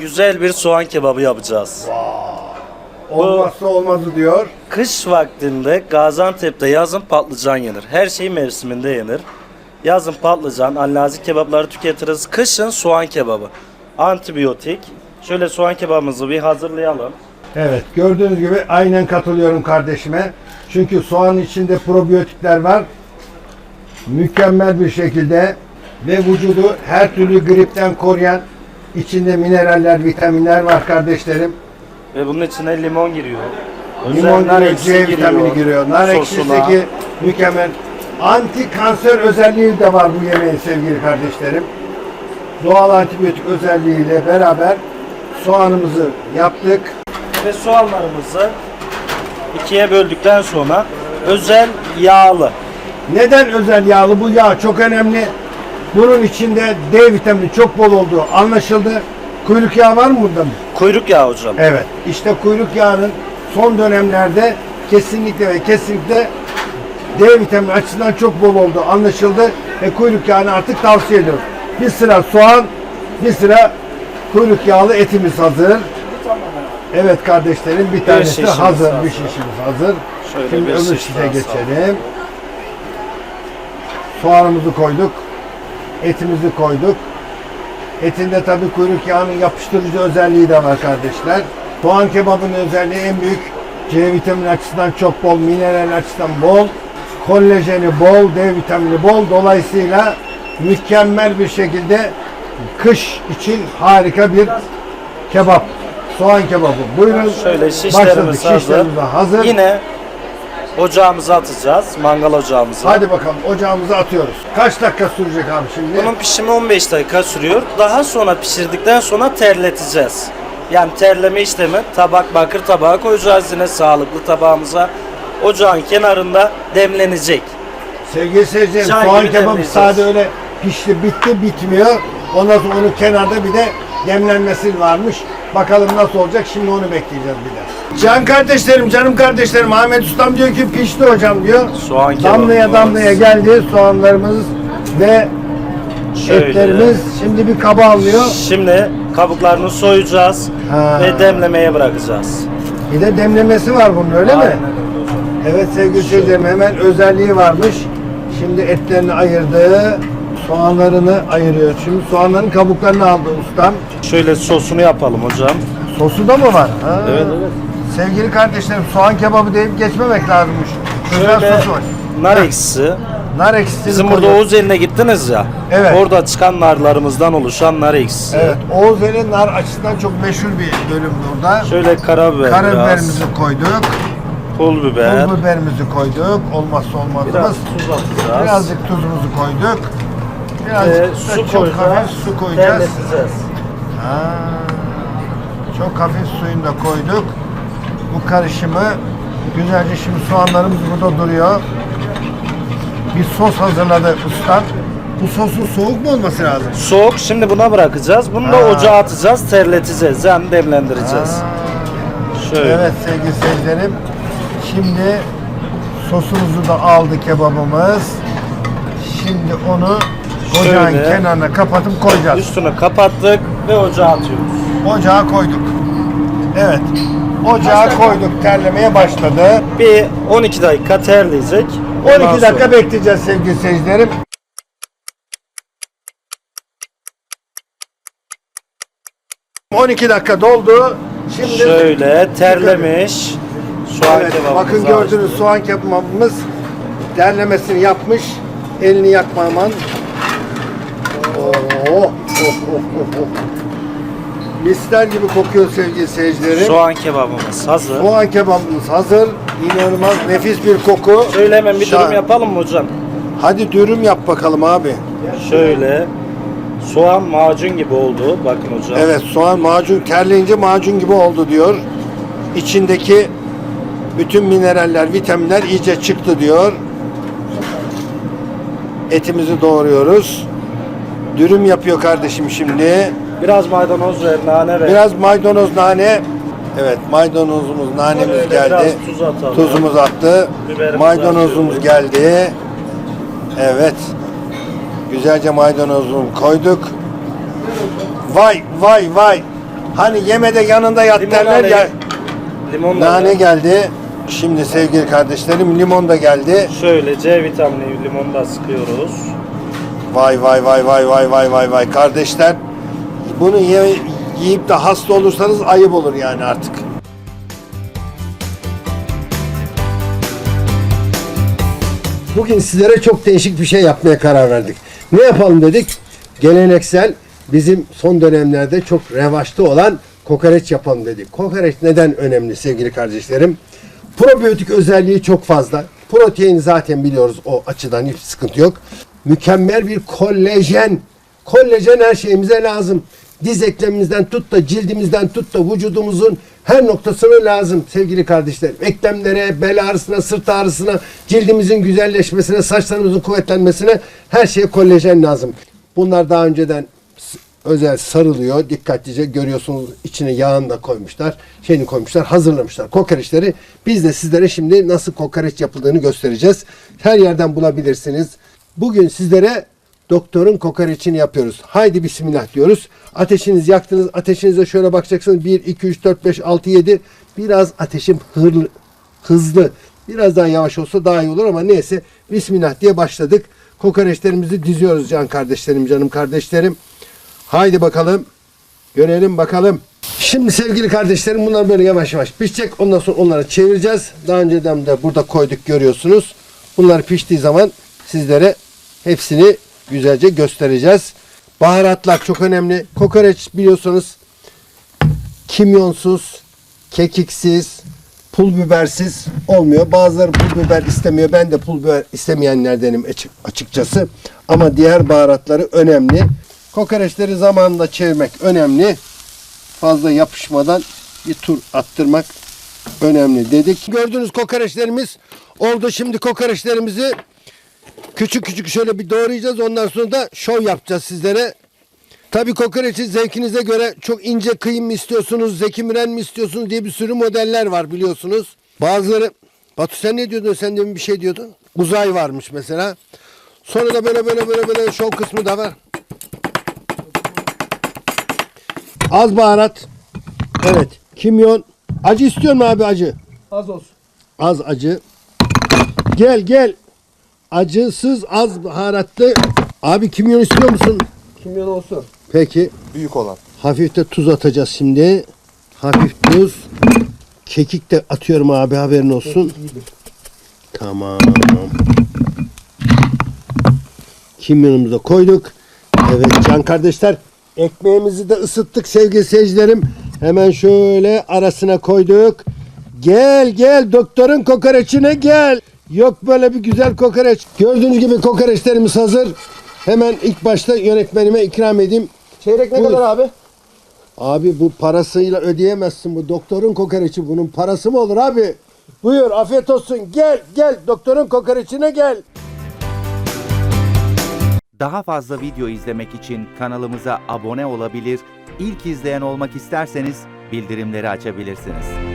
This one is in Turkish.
güzel bir soğan kebabı yapacağız. Olmazsa olmazı diyor. Kış vaktinde Gaziantep'te yazın patlıcan yenir. Her şey mevsiminde yenir. Yazın patlıcan, allazi kebapları tüketiriz. Kışın soğan kebabı. Antibiyotik. Şöyle soğan kebabımızı bir hazırlayalım. Evet gördüğünüz gibi aynen katılıyorum kardeşime. Çünkü soğanın içinde probiyotikler var. Mükemmel bir şekilde ve vücudu her türlü gripten koruyan içinde mineraller, vitaminler var kardeşlerim. Ve bunun içine limon giriyor. Limon giriyor, C vitamini giriyor. Nar sosuna. ekşisi mükemmel. Anti kanser özelliği de var bu yemeğin sevgili kardeşlerim. Doğal antibiyotik özelliğiyle beraber soğanımızı yaptık. Ve soğanlarımızı ikiye böldükten sonra özel yağlı. Neden özel yağlı? Bu yağ çok önemli. Bunun içinde D vitamini çok bol olduğu anlaşıldı. Kuyruk yağı var mı bunda mı? Kuyruk yağı hocam. Evet. İşte kuyruk yağının son dönemlerde kesinlikle ve kesinlikle D vitamini açısından çok bol olduğu anlaşıldı ve kuyruk yağını artık tavsiye ediyoruz. Bir sıra soğan, bir sıra kuyruk yağlı etimiz hazır. Evet kardeşlerim bir tanesi şişimiz hazır, hazır. bir şişimiz hazır. Şöyle Şimdi bir öbür şiş şişe geçelim. Soğanımızı koyduk. Etimizi koyduk. Etinde tabi kuyruk yağının yapıştırıcı özelliği de var kardeşler. Soğan kebabının özelliği en büyük C vitamini açısından çok bol, mineral açısından bol, kolajeni bol, D vitamini bol. Dolayısıyla mükemmel bir şekilde kış için harika bir kebap. Soğan kebabı. Buyurun. Şöyle Başladık. şişlerimiz hazır. Şişlerimiz hazır. Yine ocağımıza atacağız. Mangal ocağımıza. Hadi bakalım ocağımıza atıyoruz. Kaç dakika sürecek abi şimdi? Bunun pişimi 15 dakika sürüyor. Daha sonra pişirdikten sonra terleteceğiz. Yani terleme işlemi tabak bakır tabağa koyacağız yine sağlıklı tabağımıza. Ocağın kenarında demlenecek. Sevgili seyirciler Çay soğan gibi kebabı demleyeceğiz. sade öyle pişti bitti bitmiyor. Ondan sonra onun kenarda bir de demlenmesi varmış. Bakalım nasıl olacak şimdi onu bekleyeceğiz bir de. Can kardeşlerim, canım kardeşlerim Ahmet Ustam diyor ki pişti hocam diyor. Soğan Damlaya kebabımız. damlaya geldi soğanlarımız ve Şöyle. etlerimiz şimdi bir kaba alıyor. Şimdi kabuklarını soyacağız Ha. ve demlemeye bırakacağız. Bir de demlemesi var bunun öyle mi? Aynen öyle hocam. Evet sevgili seyircilerim hemen özelliği varmış. Şimdi etlerini ayırdı. Soğanlarını ayırıyor. Şimdi soğanların kabuklarını aldı ustam. Şöyle sosunu yapalım hocam. Sosu da mı var? Ha. Evet, evet. Sevgili kardeşlerim soğan kebabı deyip geçmemek lazımmış. Özel Şöyle sosu var. nar ekşisi. Nar ekşisini Bizim burada koyuyor. Oğuz eline gittiniz ya. Evet. Orada çıkan narlarımızdan oluşan nar ekşisi. Evet Oğuzeli'nin nar açısından çok meşhur bir bölüm burada. Şöyle karabiber biraz. Karabiberimizi koyduk. Pul biber. Pul biberimizi koyduk. Olmazsa olmazımız. Biraz tuz atacağız. Birazcık tuzumuzu koyduk. Birazcık Ee, da su çok koyacağız. hafif su koyacağız. Terleteceğiz. Ha, çok hafif suyunu da koyduk. Bu karışımı güzelce şimdi soğanlarımız burada duruyor. Bir sos hazırladı ustam. Bu sosun soğuk mu olması lazım? Soğuk. Şimdi buna bırakacağız. Bunu da Ha. ocağa atacağız. Terleteceğiz. Yani demlendireceğiz. Ha, Şöyle. Evet sevgili seyircilerim. Şimdi sosumuzu da aldı kebabımız. Şimdi onu ocağın Şöyle. kenarına kapatıp koyacağız. Üstünü kapattık ve ocağa atıyoruz. Ocağa koyduk. Evet. Ocağa koyduk. Terlemeye başladı. Bir 12 dakika terleyecek. Ondan 12 dakika sonra- bekleyeceğiz sevgili seyircilerim. ...12 dakika doldu. Şimdi Şöyle terlemiş. Soğan evet, kebabımızı bakın gördünüz açtık. soğan kebabımız derlemesini yapmış. Elini yakma oh, oh, oh, oh. Misler gibi kokuyor sevgili seyircilerim. Soğan kebabımız hazır. Soğan kebabımız hazır. İnanılmaz nefis bir koku. Şöyle hemen bir dürüm yapalım mı hocam? Hadi dürüm yap bakalım abi. Şöyle soğan macun gibi oldu. Bakın hocam. Evet soğan macun terleyince macun gibi oldu diyor. İçindeki bütün mineraller, vitaminler iyice çıktı diyor. Etimizi doğruyoruz. Dürüm yapıyor kardeşim şimdi. Biraz maydanoz ver, nane ver. Biraz maydanoz, nane. Evet maydanozumuz, nanemiz Şöyle geldi. biraz tuz atalım. Tuzumuz attı. Biberimizi Maydanozumuz atıyoruz. geldi. Evet. Güzelce maydanozumuzu koyduk. Vay vay vay. Hani yemede yanında yat Limon derler ya. Limon Nane geldi. Şimdi sevgili kardeşlerim limon da geldi. Şöyle C vitamini limonu da sıkıyoruz. Vay vay vay vay vay vay vay vay kardeşler. Bunu ye- yiyip de hasta olursanız ayıp olur yani artık. Bugün sizlere çok değişik bir şey yapmaya karar verdik. Ne yapalım dedik? Geleneksel bizim son dönemlerde çok revaçta olan kokoreç yapalım dedik. Kokoreç neden önemli sevgili kardeşlerim? Probiyotik özelliği çok fazla. Protein zaten biliyoruz o açıdan hiç sıkıntı yok. Mükemmel bir kollajen. Kollajen her şeyimize lazım. Diz eklemimizden tut da cildimizden tut da vücudumuzun her noktasına lazım sevgili kardeşlerim. Eklemlere, bel ağrısına, sırt ağrısına, cildimizin güzelleşmesine, saçlarımızın kuvvetlenmesine her şeye kollajen lazım. Bunlar daha önceden özel sarılıyor. Dikkatlice görüyorsunuz içine yağını da koymuşlar. Şeyini koymuşlar, hazırlamışlar kokoreçleri. Biz de sizlere şimdi nasıl kokoreç yapıldığını göstereceğiz. Her yerden bulabilirsiniz. Bugün sizlere doktorun kokoreçini yapıyoruz. Haydi bismillah diyoruz. Ateşinizi yaktınız. Ateşinize şöyle bakacaksınız. 1, 2, 3, 4, 5, 6, 7. Biraz ateşim hırlı, hızlı. Biraz daha yavaş olsa daha iyi olur ama neyse. Bismillah diye başladık. Kokoreçlerimizi diziyoruz can kardeşlerim, canım kardeşlerim. Haydi bakalım. Görelim bakalım. Şimdi sevgili kardeşlerim bunlar böyle yavaş yavaş pişecek. Ondan sonra onları çevireceğiz. Daha önceden de burada koyduk görüyorsunuz. Bunlar piştiği zaman sizlere hepsini güzelce göstereceğiz. Baharatlar çok önemli. Kokoreç biliyorsunuz kimyonsuz, kekiksiz, pul bibersiz olmuyor. Bazıları pul biber istemiyor. Ben de pul biber istemeyenlerdenim açık- açıkçası. Ama diğer baharatları önemli. Kokoreçleri zamanında çevirmek önemli. Fazla yapışmadan bir tur attırmak önemli dedik. Gördüğünüz kokoreçlerimiz oldu. Şimdi kokoreçlerimizi küçük küçük şöyle bir doğrayacağız. Ondan sonra da şov yapacağız sizlere. Tabii kokoreçi zevkinize göre çok ince kıyım mı istiyorsunuz, zeki müren mi istiyorsunuz diye bir sürü modeller var biliyorsunuz. Bazıları, Batu sen ne diyordun? Sen demin bir şey diyordun. Uzay varmış mesela. Sonra da böyle böyle böyle böyle şov kısmı da var. Az baharat. Evet. Kimyon. Acı istiyor mu abi acı? Az olsun. Az acı. Gel gel. Acısız az baharatlı. Abi kimyon istiyor musun? Kimyon olsun. Peki. Büyük olan. Hafif de tuz atacağız şimdi. Hafif tuz. Kekik de atıyorum abi haberin olsun. Tamam. Kimyonumuzu koyduk. Evet can kardeşler. Ekmeğimizi de ısıttık sevgili seyircilerim. Hemen şöyle arasına koyduk. Gel gel doktorun kokoreçine gel. Yok böyle bir güzel kokoreç. Gördüğünüz gibi kokoreçlerimiz hazır. Hemen ilk başta yönetmenime ikram edeyim. Çeyrek ne Buyur. kadar abi? Abi bu parasıyla ödeyemezsin bu doktorun kokoreçi bunun parası mı olur abi? Buyur afiyet olsun gel gel doktorun kokoreçine gel. Daha fazla video izlemek için kanalımıza abone olabilir, ilk izleyen olmak isterseniz bildirimleri açabilirsiniz.